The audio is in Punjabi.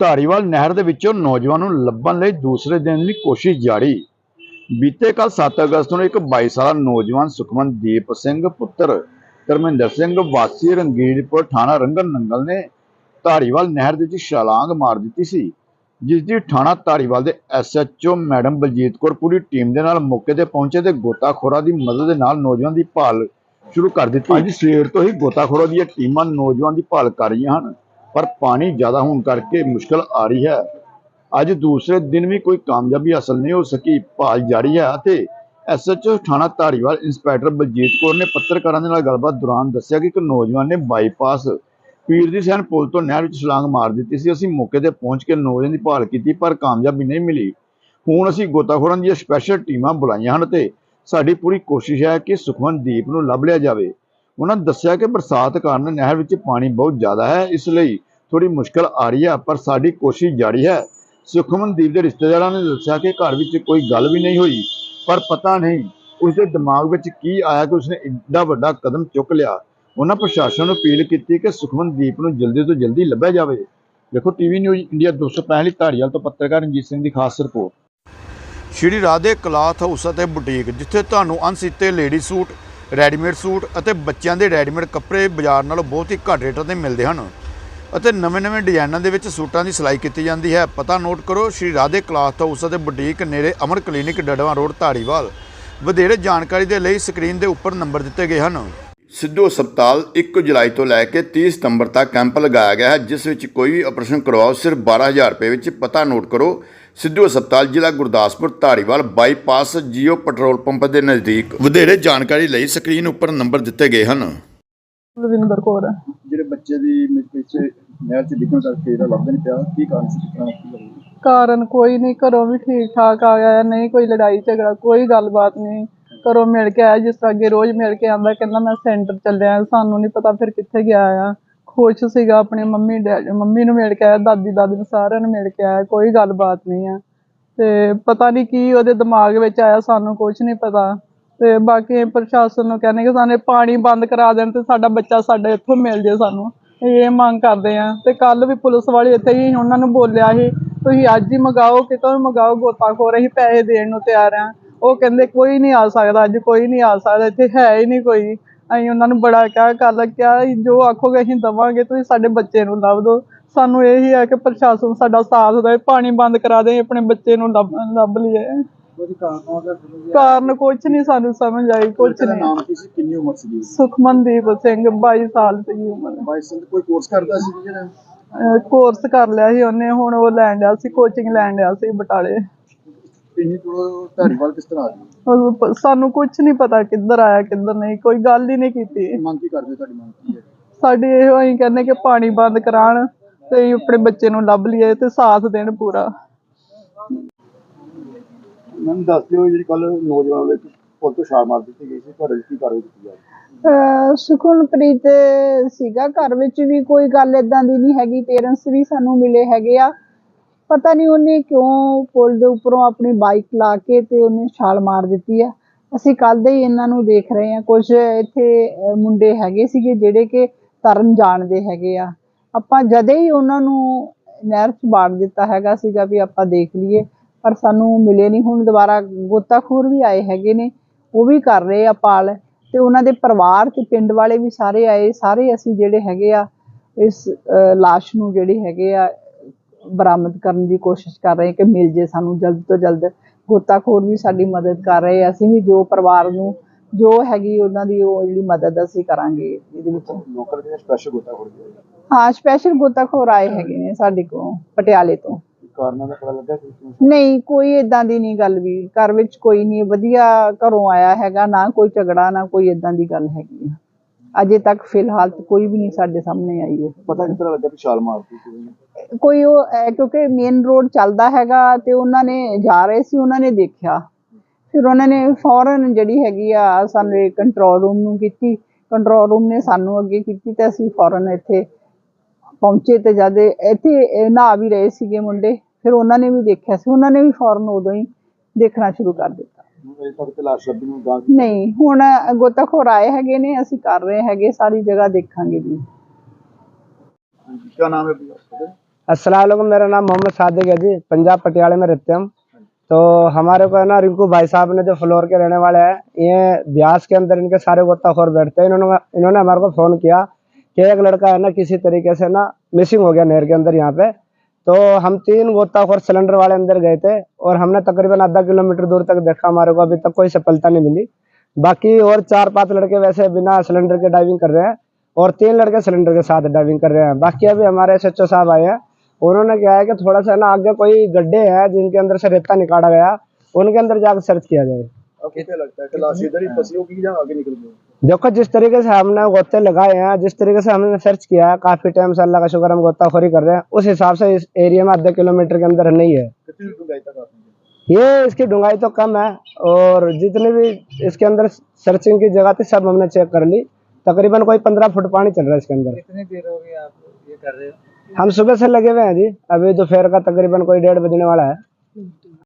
ਧਾਰੀਵਾਲ ਨਹਿਰ ਦੇ ਵਿੱਚੋਂ ਨੌਜਵਾਨ ਨੂੰ ਲੱਭਣ ਲਈ ਦੂਸਰੇ ਦਿਨ ਵੀ ਕੋਸ਼ਿਸ਼ ਜਾਰੀ। ਬੀਤੇ ਕੱਲ 7 ਅਗਸਤ ਨੂੰ ਇੱਕ 22 ਸਾਲਾ ਨੌਜਵਾਨ ਸੁਖਮਨਦੀਪ ਸਿੰਘ ਪੁੱਤਰ ਧਰਮਿੰਦਰ ਸਿੰਘ ਵਾਸੀ ਰੰਗੀਰਪੁਰ ਥਾਣਾ ਰੰਗਨ ਨੰਗਲ ਨੇ ਧਾਰੀਵਾਲ ਨਹਿਰ ਦੇ ਵਿੱਚ ਛਲਾਂਗ ਮਾਰ ਦਿੱਤੀ ਸੀ, ਜਿਸ ਦੀ ਥਾਣਾ ਧਾਰੀਵਾਲ ਦੇ ਐਸਐਚਓ ਮੈਡਮ ਬਲਜੀਤ ਕੌਰ ਪੂਰੀ ਟੀਮ ਦੇ ਨਾਲ ਮੌਕੇ ਤੇ ਪਹੁੰਚੇ ਤੇ ਗੋਤਾਖੋਰਾਂ ਦੀ ਮਦਦ ਦੇ ਨਾਲ ਨੌਜਵਾਨ ਦੀ ਭਾਲ ਸ਼ੁਰੂ ਕਰ ਦਿੱਤੀ। ਅੱਜ ਸਵੇਰ ਤੋਂ ਹੀ ਗੋਤਾਖੋਰਾਂ ਦੀਆਂ ਟੀਮਾਂ ਨੌਜਵਾਨ ਦੀ ਭਾਲ ਕਰ ਰਹੀਆਂ ਹਨ। ਪਰ ਪਾਣੀ ਜ਼ਿਆਦਾ ਹੋਣ ਕਰਕੇ ਮੁਸ਼ਕਲ ਆ ਰਹੀ ਹੈ। ਅੱਜ ਦੂਸਰੇ ਦਿਨ ਵੀ ਕੋਈ ਕਾਮਯਾਬੀ ਹਾਸਲ ਨਹੀਂ ਹੋ ਸਕੀ। ਭਾਲ ਜਾਰੀ ਹੈ ਅਤੇ ਐਸਐਚਓ ਥਾਣਾ ਧਾਰੀਵਾਲ ਇੰਸਪੈਕਟਰ ਬਲਜੀਤ ਕੌਰ ਨੇ ਪੱਤਰਕਾਰਾਂ ਦੇ ਨਾਲ ਗੱਲਬਾਤ ਦੌਰਾਨ ਦੱਸਿਆ ਕਿ ਇੱਕ ਨੌਜਵਾਨ ਨੇ ਬਾਈਪਾਸ ਪੀਰ ਦੀ ਸੈਨ ਪੁਲ ਤੋਂ ਨਹਿਰ ਵਿੱਚ ਛਲਾਂਗ ਮਾਰ ਦਿੱਤੀ ਸੀ। ਅਸੀਂ ਮੌਕੇ ਤੇ ਪਹੁੰਚ ਕੇ ਨੌਜਵਾਨ ਦੀ ਭਾਲ ਕੀਤੀ ਪਰ ਕਾਮਯਾਬੀ ਨਹੀਂ ਮਿਲੀ। ਹੁਣ ਅਸੀਂ ਗੋਤਾਖੋਰਾਂ ਦੀਆਂ ਸਪੈਸ਼ਲ ਟੀਮਾਂ ਬੁਲਾਈਆਂ ਹਨ ਤੇ ਸਾਡੀ ਪੂਰੀ ਕੋਸ਼ਿਸ਼ ਹੈ ਕਿ ਸੁਖਮਨਦੀਪ ਨੂੰ ਲੱਭ ਲਿਆ ਜਾਵੇ। ਉਹਨਾਂ ਦੱਸਿਆ ਕਿ ਬਰਸਾਤ ਕਾਰਨ ਨਹਿਰ ਵਿੱਚ ਪਾਣੀ ਬਹੁਤ ਜ਼ਿਆਦਾ ਹੈ। ਇਸ ਲਈ ਥੋੜੀ ਮੁਸ਼ਕਲ ਆ ਰਹੀ ਹੈ ਪਰ ਸਾਡੀ ਕੋਸ਼ਿਸ਼ ਜਾਰੀ ਹੈ। ਸੁਖਮਨਦੀਪ ਦੇ ਰਿਸ਼ਤੇਦਾਰਾਂ ਨੇ ਦੱਸਿਆ ਕਿ ਘਰ ਵਿੱਚ ਕੋਈ ਗੱਲ ਵੀ ਨਹੀਂ ਹੋਈ, ਪਰ ਪਤਾ ਨਹੀਂ ਉਸਦੇ ਦਿਮਾਗ ਵਿੱਚ ਕੀ ਆਇਆ ਕਿ ਉਸਨੇ ਇੱਡਾ ਵੱਡਾ ਕਦਮ ਚੁੱਕ ਲਿਆ। ਉਹਨਾਂ ਪ੍ਰਸ਼ਾਸਨ ਨੂੰ ਅਪੀਲ ਕੀਤੀ ਕਿ ਸੁਖਮਨਦੀਪ ਨੂੰ ਜਲਦੀ ਤੋਂ ਜਲਦੀ ਲੱਭਿਆ ਜਾਵੇ। ਦੇਖੋ ਟੀਵੀ ਨਿਊਜ਼ ਇੰਡੀਆ 265 ਧਾਰੀਵਾਲ ਤੋਂ ਪੱਤਰਕਾਰ ਰਣਜੀਤ ਸਿੰਘ ਦੀ ਖਾਸ report. Shri Radhe cloth house ਅਤੇ ਬੁਟੀਕ, ਜਿੱਥੇ ਤੁਹਾਨੂੰ ਅਣਸੀਤੇ ਲੇਡੀ ਸੂਟ, ਰੈਡੀਮੇਡ ਸੂਟ ਅਤੇ ਬੱਚਿਆਂ ਦੇ ਰੈਡੀਮੇਡ ਕੱਪੜੇ ਬਾਜ਼ਾਰ ਨਾਲੋਂ ਬਹੁਤ ਹੀ ਘੱਟ ਰੇਟਾਂ ਤੇ ਮਿਲਦੇ ਹਨ। ਅਤੇ ਨਵੇਂ-ਨਵੇਂ ਡਿਜ਼ਾਈਨਾਂ ਦੇ ਵਿੱਚ ਸੂਟਾਂ ਦੀ ਸਿਲਾਈ ਕੀਤੀ ਜਾਂਦੀ ਹੈ। ਪਤਾ ਨੋਟ ਕਰੋ ਸ਼੍ਰੀ ਰਾਧੇ ਕਲਾਥ ਹਾਊਸ ਅਤੇ ਬੁਟੀਕ ਨੇੜੇ ਅਮਰ ਕਲੀਨਿਕ ਡੜਵਾ ਰੋਡ ਧਾਰੀਵਾਲ। ਵਧੇਰੇ ਜਾਣਕਾਰੀ ਦੇ ਲਈ ਸਕਰੀਨ ਦੇ ਉੱਪਰ ਨੰਬਰ ਦਿੱਤੇ ਗਏ ਹਨ। ਸਿੱਧੂ ਹਸਪਤਾਲ 1 ਜੁਲਾਈ ਤੋਂ ਲੈ ਕੇ 30 ਸਤੰਬਰ ਤੱਕ ਕੈਂਪ ਲਗਾਇਆ ਗਿਆ ਹੈ ਜਿਸ ਵਿੱਚ ਕੋਈ ਵੀ ਆਪਰੇਸ਼ਨ ਕਰਵਾਓ ਸਿਰਫ 12000 ਰੁਪਏ ਵਿੱਚ ਪਤਾ ਨੋਟ ਕਰੋ। ਸਿੱਧੂ ਹਸਪਤਾਲ ਜ਼ਿਲ੍ਹਾ Gurdaspur Dhariwal bypass Jio petrol pump ਦੇ ਨਜ਼ਦੀਕ। ਵਧੇਰੇ ਜਾਣਕਾਰੀ ਲਈ ਸਕਰੀਨ ਉੱਪਰ ਨੰਬਰ ਦਿੱਤੇ ਗਏ ਹਨ। ਲਵਿੰਦਰ ਕੌਰ ਜਿਹੜੇ ਬੱਚੇ ਦੀ ਵਿੱਚ ਨਹਿਰ 'ਚ ਡਿੱਗਣ ਕਰਕੇ ਇਹਦਾ ਲੱਭਦਾ ਨਹੀਂ ਪਿਆ। ਕੀ ਕਾਰਨ ਸੀ ਕਿਤਨਾ ਕੀ ਗੱਲ ਕਾਰਨ ਕੋਈ ਨਹੀਂ ਘਰੋਂ ਵੀ ਠੀਕ ਠਾਕ ਆ ਗਿਆ ਨਹੀਂ ਕੋਈ ਲੜਾਈ ਝਗੜਾ, ਕੋਈ ਗੱਲਬਾਤ ਨਹੀਂ। ਘਰੋਂ ਮਿਲ ਕੇ ਆਇਆ, ਜਿਸ ਤਰ੍ਹਾਂ ਅੱਗੇ ਰੋਜ਼ ਮਿਲ ਕੇ ਆਂਦਾ, ਕਹਿੰਦਾ ਮੈਂ ਸੈਂਟਰ ਚੱਲਿਆ, ਸਾਨੂੰ ਨਹੀਂ ਪਤਾ ਫਿਰ ਕਿੱਥੇ ਗਿਆ ਆ। ਖੁਸ਼ ਸੀਗਾ ਆਪਣੀ ਮੰਮੀ ਡੈਡੀ ਮੰਮੀ ਨੂੰ ਮਿਲ ਕੇ ਆਇਆ, ਦਾਦੀ ਦਾਦੀ ਨੂੰ ਸਾਰਿਆਂ ਨੂੰ ਮਿਲ ਕੇ ਆਇਆ, ਕੋਈ ਗੱਲਬਾਤ ਨਹੀਂ ਆ। ਤੇ ਪਤਾ ਨਹੀਂ ਕੀ ਉਹਦੇ ਦਿਮਾਗ ਵਿੱਚ ਆਇਆ, ਸਾਨੂੰ ਕੁਝ ਨਹੀਂ ਪਤਾ। ਤੇ ਬਾਕੀ ਪ੍ਰਸ਼ਾਸਨ ਨੂੰ ਕਹਿੰਦੇ ਕਿ ਸਾਨੂੰ ਪਾਣੀ ਬੰਦ ਕਰਾ ਦੇਣ ਤੇ ਸਾਡਾ ਬੱਚਾ ਸਾਡੇ ਇੱਥੋਂ ਮਿਲ ਜੇ ਸਾਨੂੰ। ਇਹ ਮੰਗ ਕਰਦੇ ਆ। ਤੇ ਕੱਲ ਵੀ ਪੁਲਿਸ ਵਾਲੇ ਇੱਥੇ ਹੀ ਉਹਨਾਂ ਨੂੰ ਬੋਲਿਆ ਸੀ, ਤੁਸੀਂ ਅੱਜ ਹੀ ਮੰਗਾਓ, ਕਿਤੋਂ ਵੀ ਮੰਗਾਓ, ਗੋਤਾਖੋਰ ਅਸੀਂ ਪੈਸੇ ਦੇਣ ਨੂੰ ਤਿਆਰ ਆ। ਉਹ ਕਹਿੰਦੇ, ਕੋਈ ਨਹੀਂ ਆ ਸਕਦਾ, ਅੱਜ ਕੋਈ ਨਹੀਂ ਆ ਸਕਦਾ, ਇੱਥੇ ਹੈ ਹੀ ਨਹੀਂ ਕੋਈ। ਅਸੀਂ ਉਹਨਾਂ ਨੂੰ ਬੜਾ ਕਿਹਾ ਕੱਲ ਕਿਹਾ ਜੋ ਆਖੋਗੇ ਅਸੀਂ ਦਵਾਂਗੇ, ਤੁਸੀਂ ਸਾਡੇ ਬੱਚੇ ਨੂੰ ਲੱਭ ਦਿਓ। ਸਾਨੂੰ ਇਹੀ ਹੈ ਕਿ ਪ੍ਰਸ਼ਾਸਨ ਸਾਡਾ ਸਾਥ ਦੇ ਪਾਣੀ ਬੰਦ ਕਰਾ ਦੇ ਆਪਣੇ ਬੱਚੇ ਨੂੰ ਲੱਭ ਲੱਭ ਲਈਏ। ਉਹਦੀ ਕਾਰਨ ਉਹਦਾ ਕਾਰਨ ਨਹੀਂ ਸਾਨੂੰ ਸਮਝ ਆਈ ਦਾ ਨਹੀਂ। ਨਾਮ ਕੀ ਸੀ? ਕਿੰਨੀ ਉਮਰ ਸੀ ਸੁਖਮਨਦੀਪ ਸਿੰਘ 22 ਸਾਲ ਦੀ ਉਮਰ। ਬਾਈ ਸਿੰਘ ਕੋਈ ਕੋਰਸ ਕਰਦਾ ਸੀ ਜਿਹੜਾ? ਕੋਰਸ ਕਰ ਲਿਆ ਸੀ ਉਹਨੇ ਹੁਣ ਉਹ ਲੈਣ ਡਿਆ ਸੀ ਕੋਚਿੰਗ ਲੈਣ ਡਿਆ ਸੀ ਬਟਾਲੇ। ਧਾਰੀਵਾਲ ਕਿਸ ਤਰ੍ਹਾਂ ਆ ਸਾਨੂੰ ਕੁਝ ਨਹੀਂ ਪਤਾ ਕਿੱਧਰ ਆਇਆ ਕਿੱਧਰ ਨਹੀਂ ਕੋਈ ਗੱਲ ਹੀ ਨਹੀਂ ਕੀਤੀ। ਮੰਗ ਕੀ ਕਰਦੇ ਤੁਹਾਡੀ ਮੰਗ ਕੀ ਹੈ? ਸਾਡੀ ਇਹੋ ਅਸੀਂ ਕਹਿੰਦੇ ਕਿ ਪਾਣੀ ਬੰਦ ਕਰਾਉਣ ਤੇ ਆਪਣੇ ਬੱਚੇ ਨੂੰ ਲੱਭ ਲਈਏ ਤੇ ਸਾਥ ਦੇਣ ਪੂਰਾ। ਮੈਨੂੰ ਦੱਸ ਦਿਓ ਜਿਹੜੀ ਕੱਲ ਨੌਜਵਾਨ ਦੇ ਪੁਲ ਤੋਂ ਛਾਲ ਮਾਰ ਦਿੱਤੀ ਗਈ ਸੀ ਤੁਹਾਡੇ ਕੀ ਕਾਰਵਾਈ ਕੀਤੀ ਜਾਵੇ ਅਹ ਸੁਖਮਨਪ੍ਰੀਤ ਸੀਗਾ ਘਰ ਵਿੱਚ ਵੀ ਕੋਈ ਗੱਲ ਇਦਾਂ ਦੀ ਨਹੀਂ ਹੈਗੀ ਪੇਰੈਂਟਸ ਵੀ ਸਾਨੂੰ ਮਿਲੇ ਹੈਗੇ ਆ। ਪਤਾ ਨਹੀਂ ਉਹਨੇ ਕਿਉਂ ਪੁਲ ਦੇ ਉੱਪਰੋਂ ਆਪਣੀ ਬਾਈਕ ਲਾ ਕੇ ਤੇ ਉਹਨੇ ਛਾਲ ਮਾਰ ਦਿੱਤੀ ਆ। ਅਸੀਂ ਕੱਲ ਦੇ ਹੀ ਇਹਨਾਂ ਨੂੰ ਦੇਖ ਰਹੇ ਆ ਕੁਝ ਇੱਥੇ ਅਹ, ਮੁੰਡੇ ਹੈਗੇ ਸੀਗੇ ਜਿਹੜੇ ਕਿ ਤਰਨ ਜਾਣਦੇ ਹੈਗੇ ਆ। ਆਪਾਂ ਜਦੇ ਹੀ ਉਹਨਾਂ ਨੂੰ ਨਹਿਰ 'ਚ ਬਾੜ ਦਿੱਤਾ ਹੈਗਾ ਸੀਗਾ ਵੀ ਆਪਾਂ ਦੇਖ ਲਈਏ ਪਰ ਸਾਨੂੰ ਮਿਲੇ ਨਹੀਂ। ਹੁਣ ਦੁਬਾਰਾ ਗੋਤਾਖੋਰ ਵੀ ਆਏ ਹੈਗੇ ਨੇ ਉਹ ਵੀ ਕਰ ਰਹੇ ਆ ਪਾਲ। ਤੇ ਉਹਨਾਂ ਦੇ ਪਰਿਵਾਰ ਤੇ ਪਿੰਡ ਵਾਲੇ ਵੀ ਸਾਰੇ ਆਏ। ਸਾਰੇ ਅਸੀਂ ਜਿਹੜੇ ਹੈਗੇ ਆ ਇਸ ਲਾਸ਼ ਨੂੰ ਜਿਹੜੇ ਹੈਗੇ ਆ ਬਰਾਮਦ ਕਰਨ ਦੀ ਕੋਸ਼ਿਸ਼ ਕਰ ਰਹੇ ਕਿ ਮਿਲ ਜੇ ਸਾਨੂੰ ਜਲਦ ਤੋਂ ਜਲਦ। ਗੋਤਾਖੋਰ ਵੀ ਸਾਡੀ ਮਦਦ ਕਰ ਰਹੇ ਅਸੀਂ ਵੀ ਜੋ ਪਰਿਵਾਰ ਨੂੰ ਜੋ ਹੈਗੀ ਉਹਨਾਂ ਦੀ ਉਹ ਜਿਹੜੀ ਮਦਦ ਅਸੀਂ ਕਰਾਂਗੇ ਇਹਦੇ ਵਿੱਚ। ਲੋਕਲ ਜਿਹੜੇ ਸਪੈਸ਼ਲ ਗੋਤਾ ਹੋ ਗਿਆ ਹਾਂ ਸਪੈਸ਼ਲ ਗੋਤਾਖੋਰ ਆਏ ਹੈਗੇ ਨੇ ਸਾਡੇ ਕੋਲ ਪਟਿਆਲੇ ਤੋਂ। ਕਾਰਨਾਂ ਦਾ ਪਤਾ ਲੱਗਾ ਕਿ ਕਿਉਂ ਨਹੀਂ ਕੋਈ ਇਦਾਂ ਦੀ ਨਹੀਂ ਗੱਲ ਵੀ। ਘਰ ਵਿੱਚ ਕੋਈ ਨਹੀਂ ਵਧੀਆ ਘਰੋਂ ਆਇਆ ਹੈਗਾ ਨਾ ਕੋਈ ਝਗੜਾ ਨਾ ਕੋਈ ਇਦਾਂ ਦੀ ਗੱਲ ਹੈਗੀ ਆ। ਅਜੇ ਤੱਕ ਫਿਲਹਾਲ ਤਾਂ ਕੋਈ ਵੀ ਨਹੀਂ ਸਾਡੇ ਸਾਹਮਣੇ ਆਈ ਹੈ ਪਤਾ ਕਿਸ ਤਰ੍ਹਾਂ ਲੱਗਾ ਕਿ ਛਾਲ ਮਾਰਤੀ ਸੀ ਉਹਨੇ? ਕੋਈ ਉਹ ਅਹ, ਕਿਉਂਕਿ ਮੇਨ ਰੋਡ ਚੱਲਦਾ ਹੈਗਾ ਤੇ ਉਹਨਾਂ ਨੇ ਜਾ ਰਹੇ ਸੀ ਉਹਨਾਂ ਨੇ ਦੇਖਿਆ। ਫਿਰ ਉਹਨਾਂ ਨੇ ਫੌਰਨ ਜਿਹੜੀ ਹੈਗੀ ਆ ਸਾਨੂੰ ਕੰਟਰੋਲ ਰੂਮ ਨੂੰ ਕੀਤੀ। ਕੰਟਰੋਲ ਰੂਮ ਨੇ ਸਾਨੂੰ ਅੱਗੇ ਕੀਤੀ ਤੇ ਅਸੀਂ ਫੌਰਨ ਇੱਥੇ ਪਹੁੰਚੇ ਤੇ ਜਦ ਇੱਥੇ ਇਹ ਨਹਾ ਵੀ ਰਹੇ ਸੀਗੇ ਮੁੰਡੇ। ਫਿਰ ਉਹਨਾਂ ਨੇ ਵੀ ਦੇਖਿਆ ਸੀ ਉਹਨਾਂ ਨੇ ਵੀ ਫੌਰਨ ਉਦੋਂ ਹੀ ਦੇਖਣਾ ਸ਼ੁਰੂ ਕਰ ਦਿੱਤਾ ਅਜੇ ਤੱਕ ਤੇ ਲਾਸ਼ ਲੱਭੀ ਨੂੰ ਗਾਂ ਨਹੀਂ ਹੁਣ ਗੋਤਾਖੋਰ ਆਏ ਹੈਗੇ ਨੇ ਅਸੀਂ ਕਰ ਰਹੇ ਹੈਗੇ ਸਾਰੀ ਜਗ੍ਹਾ ਦੇਖਾਂਗੇ ਜੀ ਕੀ ਨਾਮ ਹੈ ਭਈਆ अस्सलाम मेरा नाम मोहम्मद सादिक है जी पंजाब पटियाला में रहते हैं हम तो हमारे को है ना रिंकू भाई साहब ने जो फ्लोर के रहने वाले हैं ये ब्यास के अंदर इनके सारे गोताखोर बैठते हैं इन्होंने इन्होंने हमारे को फ़ोन किया कि एक लड़का है ना किसी तरीके से ना मिसिंग हो गया नहर के अंदर यहाँ पे तो हम तीन गोताखोर सिलेंडर वाले अंदर गए थे और हमने तकरीबन आधा किलोमीटर दूर तक देखा हमारे को। अभी तक कोई सफलता नहीं मिली। बाकी और चार पाँच लड़के वैसे बिना सिलेंडर के डाइविंग कर रहे हैं और तीन लड़के सिलेंडर के साथ डाइविंग कर रहे हैं। बाकी अभी हमारे एस एच साहब आए हैं। उन्होंने क्या है कि थोड़ा सा ना आगे कोई गड्ढे हैं जिनके अंदर से रेता निकाला गया, उनके अंदर जाकर सर्च किया जाए। लगता है? देखो जिस तरीके से हमने गोते लगाए हैं जिस तरीके से हमने सर्च किया है काफ़ी टाइम से अल्लाह का शुक्र हम गोताखोरी कर रहे हैं। उस हिसाब से इस एरिया में आधे किलोमीटर के अंदर नहीं है। ये इसकी डुंगाई तो कम है और जितने भी इसके अंदर सर्चिंग की जगह थी सब हमने चेक कर ली। तकरीबन कोई पंद्रह फुट पानी चल रहा है इसके अंदर। कितनी देर हो गई आप ये कर रहे हो? हम सुबह से लगे हुए हैं जी। अभी दोपहर का तकरीबन कोई डेढ़ बजने वाला है।